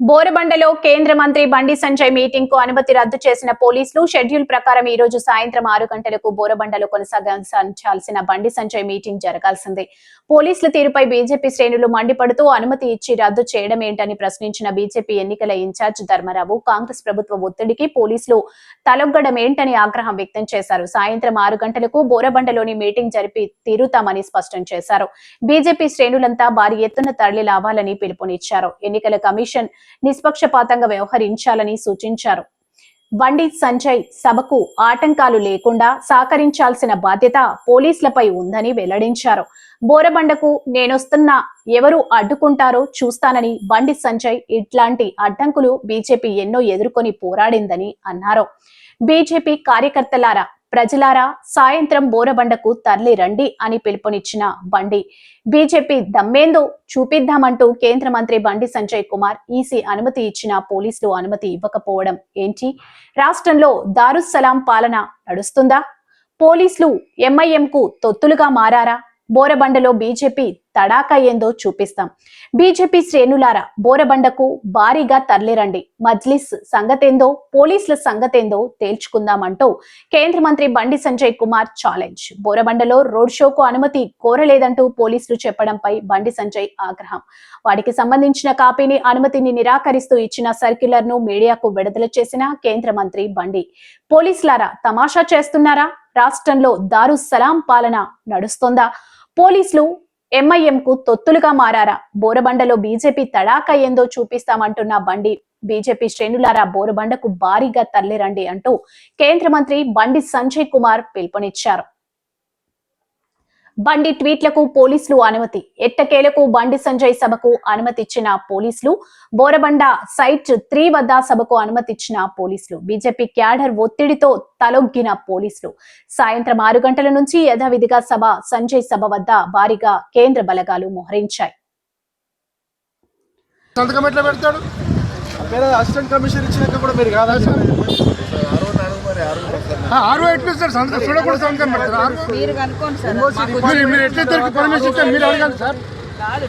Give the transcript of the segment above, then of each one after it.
బోరబండలో కేంద్ర మంత్రి బండి సంజయ్ మీటింగ్కు అనుమతి రద్దు చేసిన పోలీసులు షెడ్యూల్ ప్రకారం ఈ రోజు సాయంత్రం ఆరు గంటలకు బోరబండలో కొనసాగించాల్సిన బండి సంజయ్ మీటింగ్ జరగాల్సిందే. పోలీసుల తీరుపై బీజేపీ శ్రేణులు మండిపడుతూ అనుమతి ఇచ్చి రద్దు చేయడం ఏంటని ప్రశ్నించిన బీజేపీ ఎన్నికల ఇన్ఛార్జ్ ధర్మరావు కాంగ్రెస్ ప్రభుత్వ ఒత్తిడికి పోలీసులు తలొగ్గడం ఏంటని ఆగ్రహం వ్యక్తం చేశారు. సాయంత్రం ఆరు గంటలకు బోరబండలోని మీటింగ్ జరిపి తీరుతామని స్పష్టం చేశారు. బీజేపీ శ్రేణులంతా భారీ ఎత్తున తరలి లావాలని పిలుపునిచ్చారు. ఎన్నికల కమిషన్ నిష్పక్షపాతంగా వ్యవహరించాలని సూచించారు. బండి సంజయ్ సభకు ఆటంకాలు లేకుండా సహకరించాల్సిన బాధ్యత పోలీసులపై ఉందని వెల్లడించారు. బోరబండకు నేనొస్తున్నా ఎవరు అడ్డుకుంటారో చూస్తానని బండి సంజయ్ ఇట్లాంటి అడ్డంకులు బీజేపీ ఎన్నో ఎదుర్కొని పోరాడిందని అన్నారు. బీజేపీ కార్యకర్తలారా ప్రజలారా సాయంత్రం బోరబండకు తరలి రండి అని పిలుపునిచ్చిన బండి. బీజేపీ దమ్మేందో చూపిద్దామంటూ కేంద్ర మంత్రి బండి సంజయ్ కుమార్ ఈసీ అనుమతి ఇచ్చిన పోలీసులు అనుమతి ఇవ్వకపోవడం ఏంటి? రాష్ట్రంలో దారుస్సలాం పాలన నడుస్తుందా? పోలీసులు ఎంఐఎంకు తొత్తులుగా మారారా? బోరబండలో బీజేపీ తడాకయ్యేందో ఏందో చూపిస్తాం. బీజేపీ శ్రేణులారా బోరబండకు భారీగా తరలిరండి. మజ్లిస్ సంగతేందో పోలీసుల సంగతేందో తేల్చుకుందామంటూ కేంద్ర మంత్రి బండి సంజయ్ కుమార్ ఛాలెంజ్. బోరబండలో రోడ్ షోకు అనుమతి కోరలేదంటూ పోలీసులు చెప్పడంపై బండి సంజయ్ ఆగ్రహం. వాటికి సంబంధించిన కాపీని అనుమతిని నిరాకరిస్తూ ఇచ్చిన సర్క్యులర్ను మీడియాకు విడుదల చేసిన కేంద్ర మంత్రి బండి. పోలీసులారా తమాషా చేస్తున్నారా? రాష్ట్రంలో దారుస్సలాం పాలన నడుస్తోందా? పోలీసులు ఎంఐఎం కు తొత్తులుగా మారారా? బోరబండలో బీజేపీ తడాక ఏందో చూపిస్తామంటున్న బండి. బీజేపీ శ్రేణులారా బోరబండకు భారీగా తరలిరండి అంటూ కేంద్ర మంత్రి బండి సంజయ్ కుమార్ పిలుపునిచ్చారు. బండి ట్వీట్లకు పోలీసులు అనుమతి. ఎట్టకేలకు బండి సంజయ్ సభకు అనుమతిచ్చిన పోలీసులు బోరబండ సైట్ త్రీ వద్ద సభకు అనుమతిచ్చిన పోలీసులు బీజేపీ క్యాడర్ ఒత్తిడితో తలొగ్గిన పోలీసులు. సాయంత్రం ఆరు గంటల నుంచి యథావిధిగా సభ సంజయ్ సభ వద్ద భారీగా కేంద్ర బలగాలు మోహరించాయి. సంతకం ఎట్లా పెడతాడు? అసిస్టెంట్ కమిషనర్ ఇచ్చినాక కూడా మీరు కాదా? ఆరు ఎట్లా ఇస్తారు సంతకం చూడకుండా సంతకం పెడతారు. మీరు కనుక్కోండి సార్. మీరు మీరు ఎట్లా ఇద్దరికి పర్మిషన్ ఇస్తారు మీరు అడగండి సార్.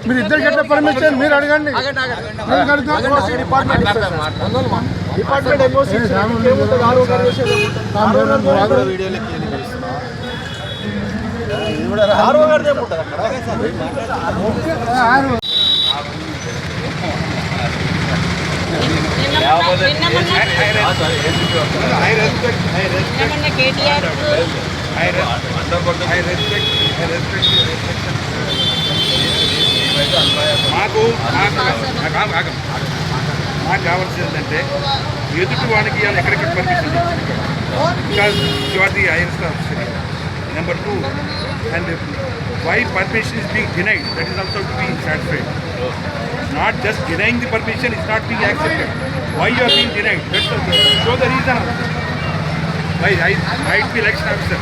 మీరు ఇద్దరికి ఎట్లా పర్మిషన్ మీరు అడగండి. ఆరు మాకు మాకు నాకు కావాల్సింది ఏంటంటే ఎదుటి వాడికి ఇవాళ ఎక్కడికి permission because you are the highest officer number two and why permission is being denied, that is also to be satisfied. Not just denying the permission it's not being accepted. Why you are being denied? That's also show the reason also. Why I might be election officer.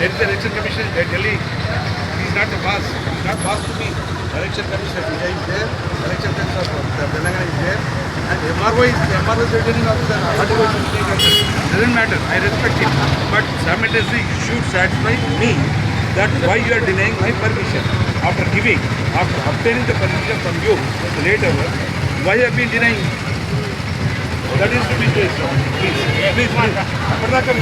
There is the election commission in Delhi. He is not the boss. He is not boss to me. Election commission is there. Election commission of the Telangana is there. And MRO is MRO is officer. Doesn't matter. I respect him. But simultaneously you should satisfy me. That's why you are denying my permission. After giving, after obtaining the permission from you later, why have been denying? That is to be traced. Please, please, please.